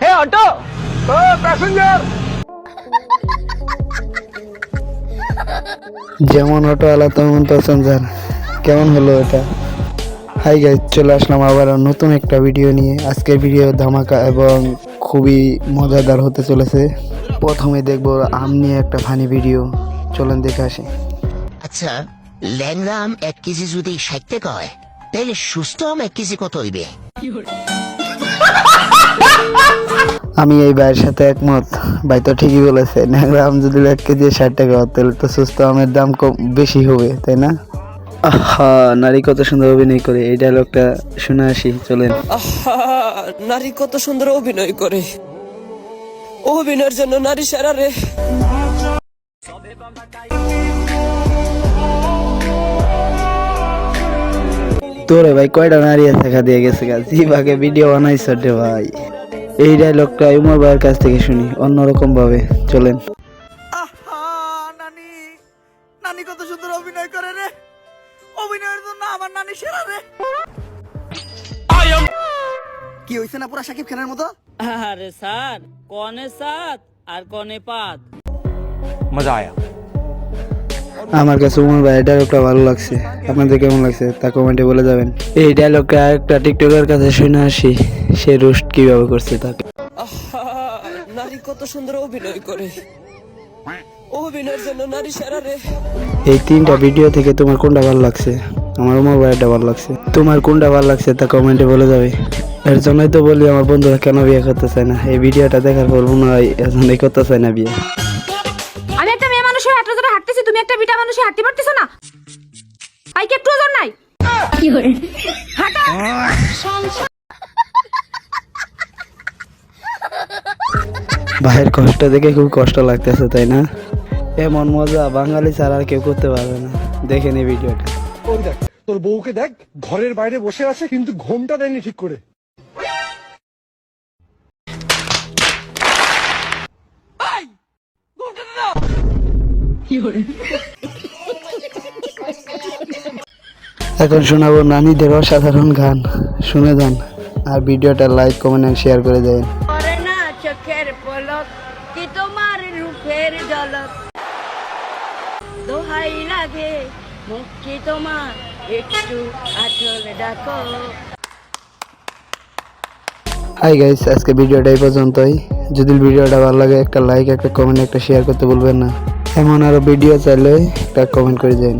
হে auto! ও passenger যেমন অটোওয়ালা তেমন প্যাসেঞ্জার কেমন হলো এটা? হাই গাইজ চলে আসলাম আবার নতুন একটা ভিডিও নিয়ে। আজকের ভিডিও ধামাকা এবং খুবই মজাদার হতে চলেছে। প্রথমে দেখব আম নিয়ে একটা ফানি ভিডিও চলেন দেখে আসি। আচ্ছা ল্যাংড়া আম এক কেজি যদি ষাট টাকা হয় তাহলে সুস্থ আম এক কেজি কত হইবে? আমি এই ভাইয়ের সাথে একমত। ভাই তো ঠিকই বলেছে ন্যাংরা আম যদি এক কেজি ষাট টাকা হয় তাহলে তো সুস্থ আমের দাম কম বেশি হবে তাই না? আহা নারী কত সুন্দর অভিনয় করে এই ডায়লগটা শুনে আসি চলেন। আহা নারী কত সুন্দর অভিনয় করে। অভিনয়ের জন্য নারী সেরা রে। তোরে ভাই কয়টা নারী দেখা দিয়ে গেছে গা? জিভাগে ভিডিও বানাইছ রে ভাই। এই ডায়লগটা উমর ভাইয়ের কাছ থেকে শুনি অন্যরকম ভাবে চলেন। আহা নানি। নানি কত সুন্দর অভিনয় করে রে। অভিনয়ের জন্য আমার নানি সেরা রে। কি হইছে না পুরা সাকিব খানের মতো? আরে স্যার কনে সাত আর কনে পাত। মজা আয়া। আমার কাছে উমর ভাইয়ের ডায়লগটা ভালো লাগছে। আপনাদের কেমন লাগছে? তা কমেন্টে বলে যাবেন। এই ডায়লগটা একটা টিকটকের কাছে শুনে আসি সে রোস্ট কীভাবে করছে তাকে। নারী কত সুন্দর অভিনয় করে। অভিনয়ের জন্য নারী সেরা এই তিনটা ভিডিও থেকে তোমার কোনটা ভালো লাগছে? আমার উমর ভাইয়েরটা ভালো লাগছে। তোমার কোনটা ভালো লাগছে তা কমেন্টে বলে যাবে। এর জন্যই তো বলি আমার বন্ধুরা কেন বিয়ে করতে চায় না? এই ভিডিওটা দেখার পর মনে হয় এর জন্যই করতে চায় না বিয়ে। মানুষের হাঁটতে পারতেছো না? পাইকে একটু ওজন নাই। ভাইয়ের কষ্ট দেখে খুব কষ্ট লাগতেছে তাই না? এমন মজা বাঙালি ছাড়া আর কেউ করতে পারবে না। দেখে নি ভিডিওটা। ওই দেখ তোর বউকে দেখ ঘরের বাইরে বসে আছে কিন্তু ঘুমটা দেয়নি ঠিক করে। এখন শোনাবো নানীদের অসাধারণ গান। শুনে যান। আর ভিডিওটা লাইক কমেন্ট আর শেয়ার করে দেন করে চোখের পলক কি তোমার রূপের ঝলক? দোহাই লাগে মুখি তোমার একটু আচল ডাকো। হাই গাইস আজকে ভিডিওটা এই পর্যন্তই। যদি ভিডিওটা ভালো লাগে একটা লাইক একটা কমেন্ট একটা শেয়ার করতে ভুলবেন না। এমন আরও ভিডিও চাইলে একটা কমেন্ট করে দেন।